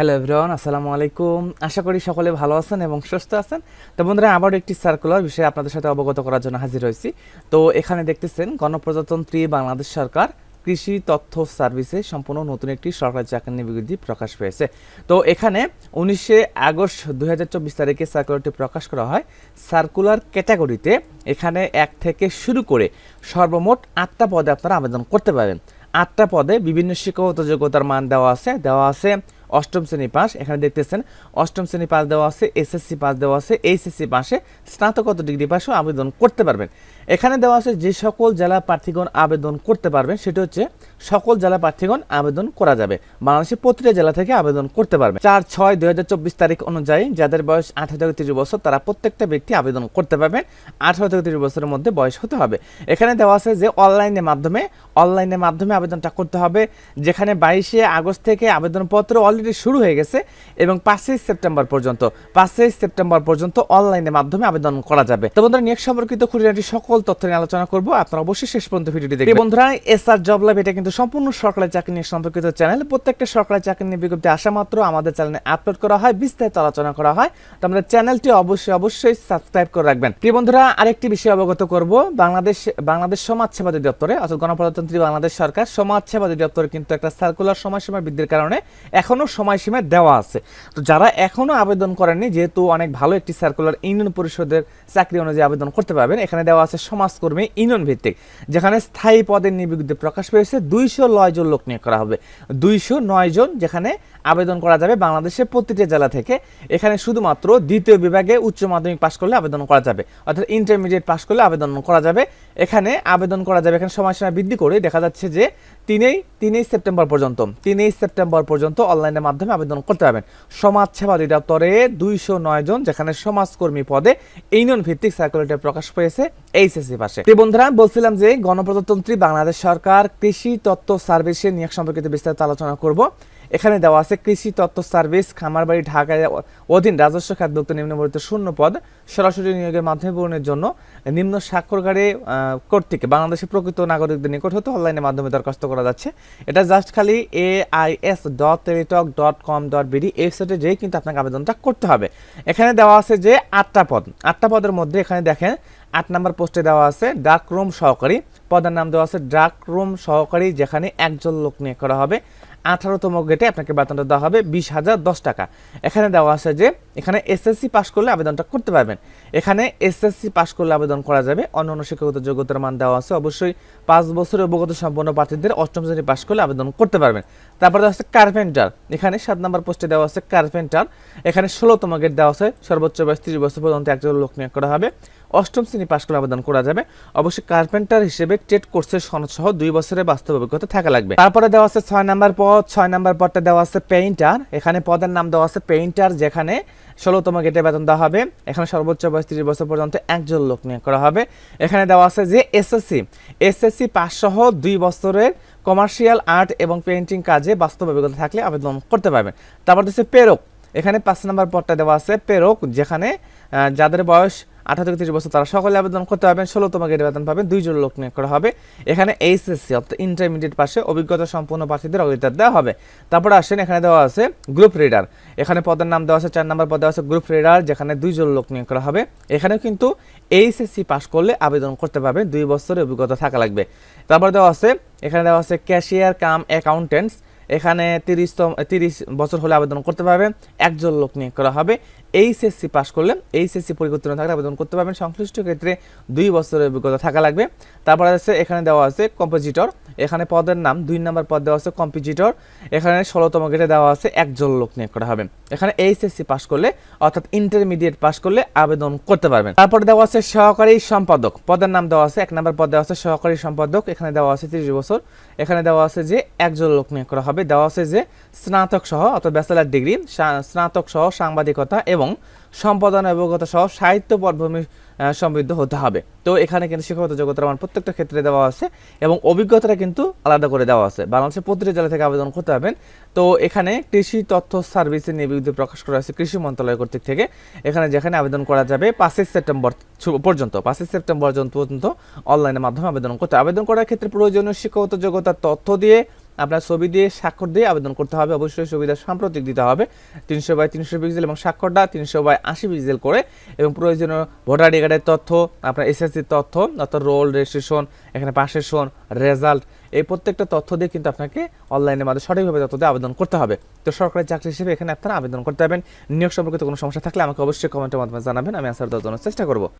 Hello everyone, আসসালামু আলাইকুম। আশা করি সকলে ভালো আছেন এবং সুস্থ আছেন। তো বন্ধুরা আবার একটি সার্কুলার বিষয়ে আপনাদের সাথে অবগত করার জন্য হাজির হয়েছি। তো এখানে দেখতেছেন, গণপ্রজাতন্ত্রী বাংলাদেশ সরকার কৃষি তথ্য সার্ভিসে সম্পূর্ণ নতুন একটি সরকারি চাকরি বিজ্ঞপ্তি প্রকাশ পেয়েছে। তো এখানে উনিশে আগস্ট দু হাজার চব্বিশ তারিখে সার্কুলারটি প্রকাশ করা হয়। সার্কুলার ক্যাটাগরিতে এখানে এক থেকে শুরু করে সর্বমোট আটটা পদে আপনারা আবেদন করতে পারেন। আটটা পদে বিভিন্ন শিক্ষাগত যোগ্যতার মান দেওয়া আছে দেওয়া আছে অষ্টম শ্রেণি পাস, এখানে দেখতেছেন অষ্টম শ্রেণি পাস দেওয়া আছে এসএসসি পাস দেওয়া আছে এইচএসসি পাশে স্নাতকোত্তর ডিগ্রি পাশও আবেদন করতে পারবেন। এখানে দেওয়া আছে যে সকল জেলা প্রার্থীগণ আবেদন করতে পারবেন, সেটা হচ্ছে সকল জেলা প্রার্থীগণ আবেদন করা যাবে। বাংলাদেশের প্রতিটা জেলা থেকে আবেদন করতে পারবে চার ছয় দুই তারিখ অনুযায়ী যাদের বয়স আঠারো থেকে তিরিশ বছর, তারা প্রত্যেকটা ব্যক্তি আবেদন করতে পারবেন। আঠারো থেকে তিরিশ বছরের মধ্যে বয়স হতে হবে। এখানে দেওয়া আছে যে অনলাইনের মাধ্যমে অনলাইনের মাধ্যমে আবেদনটা করতে হবে। যেখানে বাইশে আগস্ট থেকে আবেদনপত্র অলরেডি শুরু হয়ে গেছে এবং পাঁচই সেপ্টেম্বর পর্যন্ত পাঁচই সেপ্টেম্বর পর্যন্ত অনলাইনের মাধ্যমে আবেদন করা যাবে। তো বন্ধুরা নিয়োগ সম্পর্কিত খুঁটিনাটি সকল তথ্য নিয়ে আলোচনা করব। আপনারা অবশ্যই শেষ পর্যন্ত ভিডিওটি দেখবেন। বন্ধুরা এস আর জব লাইভ এটা কিন্তু সম্পূর্ণ সরকারি চাকরি নিয়ে সম্পর্কিত চ্যানেল প্রত্যেকটা সরকারি চাকরি নিয়ে বিজ্ঞপ্তি আসা মাত্র আমাদের চ্যানেলে আপলোড করা হয় বিস্তারিত আলোচনা করা হয়। তো আমাদের চ্যানেলটি অবশ্যই অবশ্যই সাবস্ক্রাইব করে রাখবেন। প্রিয় বন্ধুরা আরেকটি বিষয় অবগত করব। বাংলাদেশ বাংলাদেশ সমাজ সেবা অধিদপ্তরে অর্থাৎ গণপ্রজাতন্ত্রী বাংলাদেশ সরকার সমাজ সেবা অধিদপ্তরে কিন্তু একটা সার্কুলার সময়সীমা বৃদ্ধির কারণে এখনও সময়সীমা দেওয়া আছে। তো যারা এখনও আবেদন করেননি, যেহেতু অনেক ভালো একটি সার্কুলার ইউনিয়ন পরিষদের চাকরি অনুযায়ী আবেদন করতে পারবেন, এখানে দেওয়া আছে সমাজকর্মী ইউনিয়ন ভিত্তিক, যেখানে স্থায়ী পদের নিবিদ্ধ প্রকাশ পেয়েছে। দুইশো নয় জন লোক নিয়োগ করা হবে। দুইশো নয় জন যেখানে আবেদন করা যাবে বাংলাদেশের প্রতিটি জেলা থেকে। এখানে শুধুমাত্র দ্বিতীয় বিভাগে উচ্চ মাধ্যমিক পাশ করলে আবেদন করা যাবে, অর্থাৎ ইন্টারমিডিয়েট পাশ করলে আবেদন করা যাবে। এখানে আবেদন করা যাবে, এখানে সময়সীমা বৃদ্ধি করে দেখা যাচ্ছে যে তিনেই তিনেই সেপ্টেম্বর পর্যন্ত, তিনেই সেপ্টেম্বর পর্যন্ত অনলাইনের মাধ্যমে আবেদন করতে পারবেন। সমাজ সেবা অধিদপ্তরে দুইশো নয় জন, যেখানে সমাজকর্মী পদে ইউনিয়ন ভিত্তিক সার্কুলেটর প্রকাশ পেয়েছে এইচএসসি পাশে। তো বন্ধুরা বলছিলাম যে গণপ্রজাতন্ত্রী বাংলাদেশ সরকার কৃষি তত্ত্ব সার্ভিসের নিয়োগ সম্পর্কিত বিস্তারিত আলোচনা করব। এখানে দেওয়া আছে কৃষি তত্ত্ব সার্ভিস, খামারবাড়ি, ঢাকায় অধীন রাজস্ব খাতভুক্ত নিম্নবর্ণিত শূন্য পদ, সরাসরি নিয়োগের মাধ্যমে পূরণের জন্য নিম্ন স্বাক্ষরকারী কর্তৃক বাংলাদেশের প্রকৃত নাগরিকদের নিকট হতে অনলাইনের মাধ্যমে দরখাস্ত করা যাচ্ছে। এটা জাস্ট খালি A I S dot Teletalk dot com dot BD ওয়েবসাইটে যেয়ে কিন্তু আপনাকে আবেদনটা করতে হবে। এখানে দেওয়া আছে যে আটটা পদ, আটটা পদের মধ্যে এখানে দেখেন আট নাম্বার পোস্টে দেওয়া আছে ডাক রুম সহকারী, পদের নাম দেওয়া আছে ডাক রুম সহকারী, যেখানে একজন লোক নিয়োগ করা হবে। আঠারোতম গেটে আপনাকে বেতনটা দেওয়া হবে বিশ হাজার দশ টাকা। এখানে দেওয়া আছে যে, এখানে এসএসসি পাস করলে আবেদনটা করতে পারবেন। এখানে এসএসসি পাস করলে আবেদন করা যাবে। অন্য অন্য শিক্ষাগত যোগ্যতার মান দেওয়া আছে অবশ্যই। পাঁচ বছরের অবগত সম্পন্ন প্রার্থীদের অষ্টম শ্রেণি পাস করলে আবেদন করতে পারবেন। তারপরে দেওয়া আছে কার্পেন্টার। এখানে সাত নম্বর পোস্টে দেওয়া আছে কার্পেন্টার। এখানে ষোলোতম গেট দেওয়া আছে। সর্বোচ্চ বয়স ত্রিশ বছর পর্যন্ত একজন লোক নিয়োগ করা হবে। অষ্টম শ্রেণি পাশ করে আবেদন করা যাবে। অবশ্যই কার্পেন্টার হিসেবে টেট কোর্সের সনদ সহ দুই বছরের বাস্তব অভিজ্ঞতা থাকা লাগবে। তারপরে দেওয়া আছে ছয় নাম্বার পদ, ছয় নাম্বার পদটা দেওয়া আছে পেইন্টার। এখানে পদের নাম দেওয়া আছে পেইন্টার, যেখানে ষোলোতম গেটে বেতন দেওয়া হবে। এখানে সর্বোচ্চ বয়স ত্রিশ বছর পর্যন্ত একজন লোক নিয়োগ করা হবে। এখানে দেওয়া আছে যে এসএসসি এসএসসি পাস সহ দুই বছরের কমার্শিয়াল আর্ট এবং পেইন্টিং কাজে বাস্তব অভিজ্ঞতা থাকলে আবেদন করতে পারবেন। তারপর হচ্ছে পেরক এখানে পাঁচ নম্বর পদটা দেওয়া আছে পেরক যেখানে যাদের বয়স আঠারো থেকে তিরিশ বছর তারা সকলে আবেদন করতে পারবেন, ষোলোতম গেটে বেতন পাবেন, দুইজন লোক নিয়োগ করা হবে। এখানে এইচএসসি অর্থাৎ ইন্টারমিডিয়েট পাশে অভিজ্ঞতা সম্পূর্ণ প্রার্থীদের অগ্রাধিকার দেওয়া হবে। তারপরে আসেন, এখানে দেওয়া আছে গ্রুপ রিডার এখানে পদের নাম দেওয়া আছে, চার নম্বর পদে আছে গ্রুপ রিডার যেখানে দুইজন লোক নিয়োগ করা হবে। এখানেও কিন্তু এইচএসসি পাস করলে আবেদন করতে পারবেন, দুই বছরের অভিজ্ঞতা থাকা লাগবে। তারপর দেওয়া আছে, এখানে দেওয়া আছে ক্যাশিয়ার কাম অ্যাকাউন্টেন্টস এখানে তিরিশ তিরিশ বছর হলে আবেদন করতে পারবেন। একজন লোক নিয়োগ করা হবে। এইচএসসি পাস করলে এইচএসসি পরিবর্তন থাকলে আবেদন করতে পারবেন। সংশ্লিষ্ট ক্ষেত্রে দুই বছরের অভিজ্ঞতা থাকা লাগবে। তারপরে আছে, এখানে দেওয়া আছে কম্পোজিটর। এখানে পদের নাম, দুই নম্বর পদ দেওয়া আছে কম্পোজিটর। এখানে ষোলোতম গেটে দেওয়া আছে একজন লোক নিয়োগ করা হবে। এখানে এইচএসসি পাস করলে, অর্থাৎ ইন্টারমিডিয়েট পাস করলে আবেদন করতে পারবেন। তারপরে দেওয়া আছে সহকারী সম্পাদক। পদের নাম দেওয়া আছে, এক নম্বর পদ দেওয়া আছে সহকারী সম্পাদক। এখানে দেওয়া আছে তিরিশ বছর। এখানে দেওয়া আছে যে একজন লোক নিয়োগ করা হবে। দেওয়া আছে যে স্নাতক সহ অর্থাৎ ব্যাচেলার ডিগ্রি স্নাতক সহ সাংবাদিকতা এবং সম্পাদনা অবগত সহ সাহিত্য পটভূমি সমৃদ্ধ হতে হবে। তো এখানে কিন্তু শিক্ষাগত যোগ্যতার মান প্রত্যেকটা ক্ষেত্রে দেওয়া আছে এবং অভিজ্ঞতাটা কিন্তু আলাদা করে দেওয়া আছে। বাংলাদেশের প্রতিটি জেলা থেকে আবেদন করতে পারবেন। তো এখানে কৃষি তথ্য সার্ভিসের বিজ্ঞপ্তি প্রকাশ করা হয়েছে কৃষি মন্ত্রণালয় কর্তৃক থেকে। এখানে যেখানে আবেদন করা যাবে পাঁচই সেপ্টেম্বর পর্যন্ত, পাঁচই সেপ্টেম্বর পর্যন্ত অনলাইনের মাধ্যমে আবেদন করতে। আবেদন করার ক্ষেত্রে প্রয়োজনীয় শিক্ষাগত যোগ্যতার তথ্য দিয়ে আপনার ছবি দিয়ে স্বাক্ষর দিয়ে আবেদন করতে হবে। অবশ্যই ছবিটা সাম্প্রতিক দিতে হবে। তিনশো বাই তিনশো পিক্সেল এবং স্বাক্ষরটা তিনশো বাই আশি পিক্সেল করে এবং প্রয়োজনীয় ভোটার আইডি কার্ডের তথ্য, আপনার এসএসসির তথ্য, অর্থাৎ রোল রেজিস্ট্রেশন এখানে পাশের সন রেজাল্ট এই প্রত্যেকটা তথ্য দিয়ে কিন্তু আপনাকে অনলাইনের মাধ্যমে সঠিকভাবে তথ্য দিয়ে আবেদন করতে হবে। তো সরকারি চাকরি হিসেবে এখানে আপনারা আবেদন করতে পারবেন। নিয়োগ সম্পর্কিত কোনো সমস্যা থাকলে আমাকে অবশ্যই কমেন্টের মাধ্যমে জানাবেন। আমি আনসার দেওয়ার জন্য চেষ্টা করব।